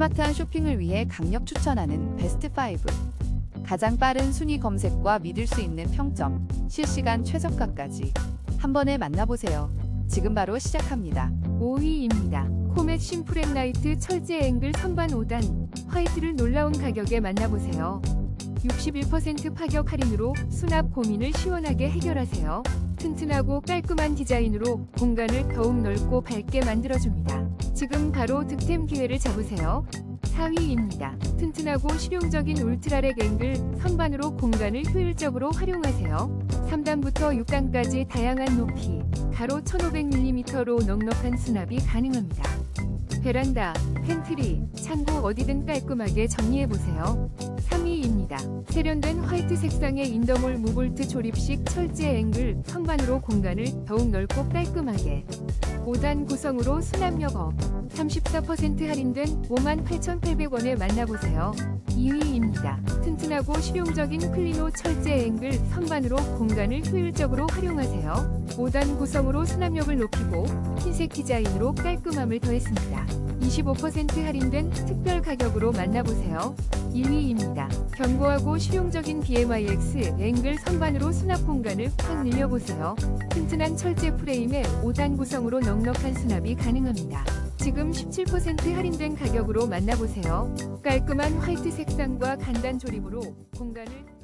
스마트한 쇼핑을 위해 강력 추천하는 베스트 5. 가장 빠른 순위 검색과 믿을 수 있는 평점, 실시간 최저가까지 한 번에 만나보세요. 지금 바로 시작합니다. 5위입니다. 코멧 심플액 라이트 철제 앵글 선반 5단 화이트를 놀라운 가격에 만나보세요. 61% 파격 할인으로 수납 고민을 시원하게 해결하세요. 튼튼하고 깔끔한 디자인으로 공간을 더욱 넓고 밝게 만들어줍니다. 지금 바로 득템 기회를 잡으세요. 4위입니다. 튼튼하고 실용적인 울트라렉 앵글 선반으로 공간을 효율적으로 활용하세요. 3단부터 6단까지 다양한 높이, 가로 1500mm로 넉넉한 수납이 가능합니다. 베란다, 팬트리, 창고 어디든 깔끔하게 정리해보세요. 3위입니다. 세련된 화이트 색상의 인더몰 무볼트 조립식 철제 앵글 선반으로 공간을 더욱 넓고 깔끔하게 5단 구성으로 수납력 업34% 할인된 58,800원에 만나보세요. 2위입니다. 튼튼하고 실용적인 클리노 철제 앵글 선반으로 공간을 효율적으로 활용하세요. 5단 구성으로 수납력을 높이고 흰색 디자인으로 깔끔함을 더했습니다. 25% 할인된 특별 가격으로 만나보세요. 1위입니다. 견고하고 실용적인 BMIX 앵글 선반으로 수납 공간을 확 늘려보세요. 튼튼한 철제 프레임에 5단 구성으로 넉넉한 수납이 가능합니다. 지금 17% 할인된 가격으로 만나보세요. 깔끔한 화이트 색상과 간단 조립으로 공간을